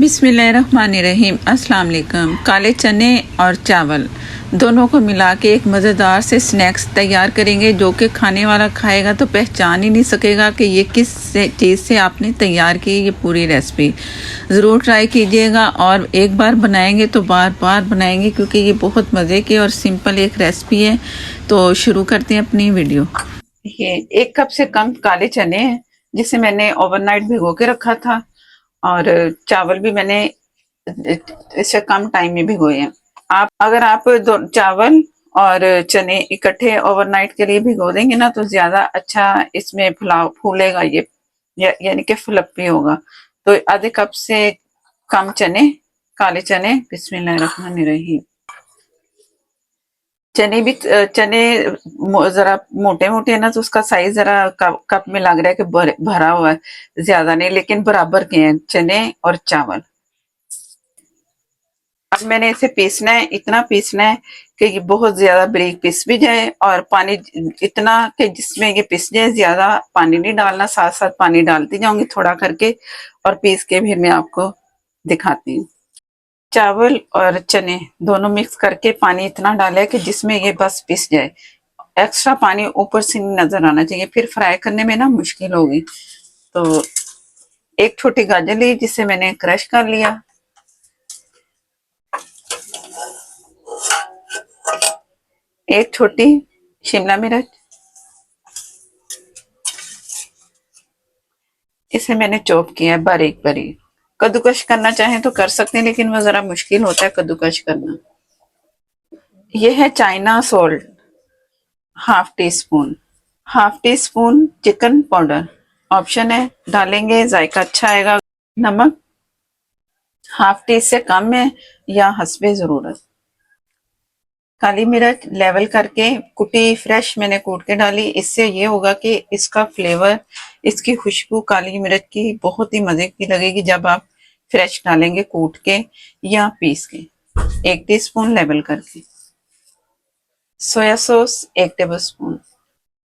बिस्मिल्लाहिर्रहमानिर्रहीम। अस्सलाम वालेकुम काले चने और चावल। दोनों को मिला के एक मज़ेदार से स्नैक्स तैयार करेंगे, जो कि खाने वाला खाएगा तो पहचान ही नहीं सकेगा कि ये किस से- चीज़ से आपने तैयार की ये पूरी रेसिपी। ज़रूर ट्राई कीजिएगा और एक बार बनाएँगे तो बार बार बनाएँगे, क्योंकि ये बहुत मज़े की और सिंपल एक रेसिपी है। तो शुरू करते हैं अपनी वीडियो। ये एक कप से कम काले चने हैं, जिसे मैंने ओवरनाइट भिगो के रखा था। और चावल भी मैंने इससे कम टाइम में भिगोए हैं। आप अगर आप चावल और चने इकट्ठे ओवरनाइट के लिए भिगो देंगे ना तो ज़्यादा अच्छा इसमें फुलाव फूलेगा ये या, यानी कि फ्लपी होगा। तो आधे कप से कम चने काले चने बिस्मिल्लाहिर्रहमानिर्रहीम चने भी चने जरा मोटे मोटे है ना तो उसका साइज़ जरा कप, में लग रहा है कि भर, भरा हुआ है। ज़्यादा नहीं लेकिन बराबर के हैं चने और चावल। अब मैंने इसे पीसना है इतना पीसना है कि ये बहुत ज़्यादा बारीक पीस भी जाए और पानी इतना कि जिसमें ये पिस जाए ज़्यादा पानी नहीं डालना साथ साथ पानी डालती जाऊँगी थोड़ा करके और पीस के फिर मैं आपको दिखाती हूँ। चावल और चने दोनों मिक्स करके पानी इतना डाला कि जिसमें ये बस पिस जाए। एक्स्ट्रा पानी ऊपर से नज़र आना चाहिए, फिर फ्राई करने में ना मुश्किल होगी। तो एक छोटी गाजर ली जिसे मैंने क्रश कर लिया। एक छोटी शिमला मिर्च। इसे मैंने चॉप किया है बारीक बारीक कद्दूकश करना चाहें तो कर सकते हैं, लेकिन वो जरा मुश्किल होता है कद्दूकश करना। ये है China salt half teaspoon half teaspoon chicken powder option है, डालेंगे, जायका अच्छा आएगा। नमक हाफ़ टी से कम है या हसबे ज़रूरत। काली मिर्च लेवल करके, कुटी फ्रेश मैंने कूट के डाली। इससे ये होगा कि इसका फ्लेवर इसकी खुशबू काली मिर्च की बहुत ही मज़े की लगेगी। जब आप फ्रेश डालेंगे, कूट के या पीस के। एक टीस्पून लेवल करके। सोया सॉस एक टेबल स्पून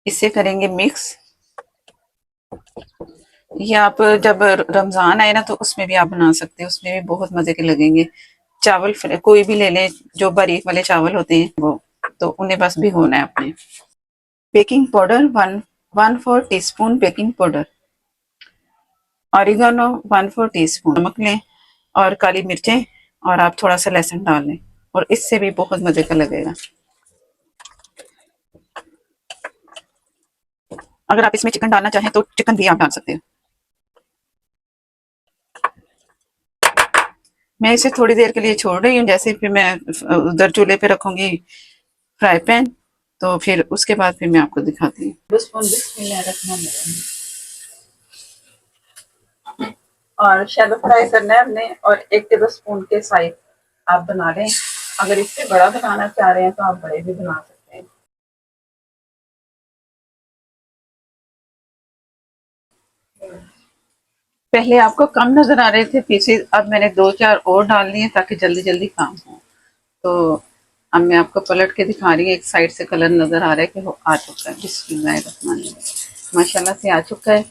इसे करेंगे मिक्स। ये आप जब रमज़ान आए ना तो उसमें भी आप बना सकते हैं। उसमें भी बहुत मज़े के लगेंगे। चावल कोई भी ले लें, जो बारीक वाले चावल होते हैं, वो। तो उन्हें बस भिगोना है अपने baking powder one one four teaspoon baking powder. Oregano one four teaspoon नमक लें और काली मिर्चें और आप थोड़ा सा लहसुन डाल लें और इससे भी बहुत मज़े का लगेगा। अगर आप इसमें चिकन डालना चाहें तो चिकन भी आप डाल सकते हैं। मैं इसे थोड़ी देर के लिए छोड़ रही हूँ, जैसे फिर मैं उधर चूल्हे पे रखूँगी फ्राई पैन तो फिर उसके बाद फिर मैं आपको दिखाती हूँ दो स्पून बिस्मिल्लाहिर्रहमानिर्रहीम। और शैलो फ्राई करना है हमने, और एक टेबल स्पून के साइज़ आप बना लें। अगर इससे बड़ा बनाना चाह रहे हैं तो आप बड़े भी बना सकते हैं। पहले आपको कम नज़र आ रहे थे पीसेस अब मैंने दो चार और डाल लिए ताकि जल्दी जल्दी काम हो। तो अब मैं आपको पलट के दिखा रही हूँ, एक साइड से कलर नज़र आ रहा है कि वो आ चुका है। बिस्मिल्लाहिर्रहमानिर्रहीम माशाल्लाह से आ चुका है।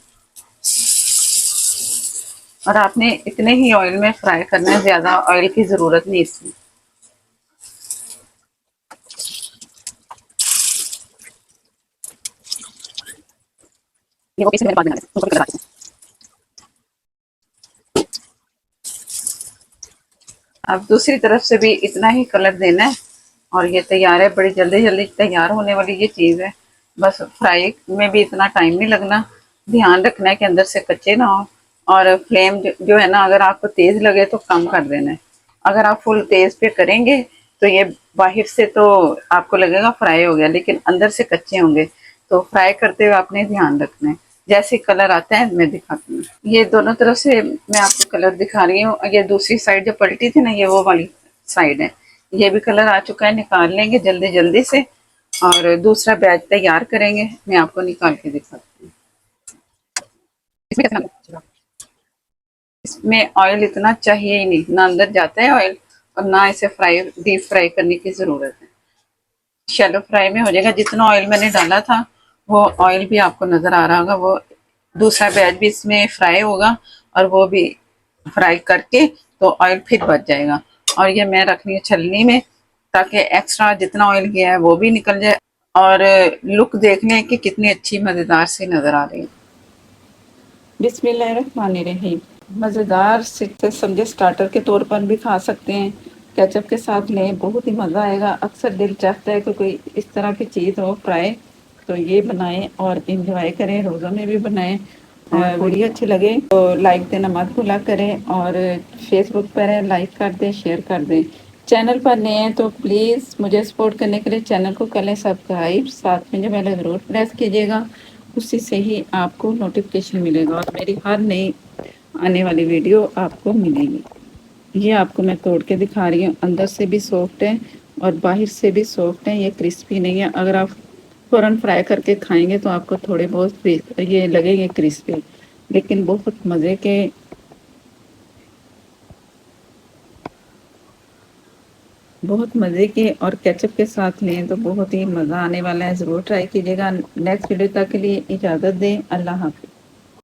और आपने इतने ही ऑयल में फ्राई करना है ज़्यादा ऑयल की ज़रूरत नहीं इसमें। ये वो पीस मेरे बाद में उनको भी कलर आ अब दूसरी तरफ़ से भी इतना ही कलर देना है और ये तैयार है बड़ी जल्दी जल्दी तैयार होने वाली ये चीज़ है। बस फ्राई में भी इतना टाइम नहीं लगना ध्यान रखना है कि अंदर से कच्चे ना हो। और फ्लेम जो, है ना अगर आपको तेज़ लगे तो कम कर देना है। अगर आप फुल तेज़ पे करेंगे तो ये बाहर से तो आपको लगेगा फ्राई हो गया लेकिन अंदर से कच्चे होंगे। तो फ्राई करते हुए आपने ध्यान रखना है। जैसे कलर आता है मैं दिखाती हूँ। ये दोनों तरफ़ से मैं आपको कलर दिखा रही हूँ। ये दूसरी साइड जो पलटी थी ना ये वो वाली साइड है। ये भी कलर आ चुका है निकाल लेंगे जल्दी जल्दी से। और दूसरा बैच तैयार करेंगे। मैं आपको निकाल के दिखाती हूँ। इसमें ऑयल इतना चाहिए ही नहीं, ना अंदर जाता है ऑयल और ना इसे फ्राई डीप फ्राई करने की ज़रूरत है। शैलो फ्राई में हो जाएगा, जितना ऑयल मैंने डाला था, वो ऑयल भी आपको नज़र आ रहा होगा, वो दूसरा बैच भी इसमें फ्राई होगा और वो भी फ्राई करके तो ऑयल फिर बच जाएगा। और ये मैं रख रही हूँ छलनी में, ताकि एक्स्ट्रा जितना ऑयल गया है वो भी निकल जाए और लुक देख लें कि कितनी अच्छी मज़ेदार सी नज़र आ रही है। बिस्मिल्लाहिर्रहमानिर्रहीम। मज़ेदार से समझे स्टार्टर के तौर पर भी खा सकते हैं। केचप के साथ लें बहुत ही मज़ा आएगा। अक्सर दिल चाहता है कि कोई इस तरह की चीज़ हो फ्राई तो ये बनाएँ और इंजॉय करें रोज़ों में भी बनाएँ। और वीडियो अच्छी लगे तो लाइक देना मत भूला करें और फेसबुक पर है लाइक कर दें शेयर कर दें। चैनल पर नए हैं तो प्लीज़ मुझे सपोर्ट करने के लिए चैनल को कर लें सब्सक्राइब साथ में जो पहले ज़रूर प्रेस कीजिएगा उसी से ही आपको नोटिफिकेशन मिलेगा और मेरी हर नई आने वाली वीडियो आपको मिलेगी। ये आपको मैं तोड़ के दिखा रही हूँ। अंदर से भी सॉफ्ट है और बाहर से भी सॉफ्ट है। ये क्रिस्पी नहीं है। अगर आप फ़ौरन फ्राई करके खाएँगे तो आपको थोड़े बहुत ये लगेंगे क्रिस्पी लेकिन बहुत मज़े के बहुत मज़े के और केचप के साथ लें तो बहुत ही मज़ा आने वाला है। ज़रूर ट्राई कीजिएगा। नेक्स्ट वीडियो तक के लिए इजाज़त दें। अल्लाह हाफिज़।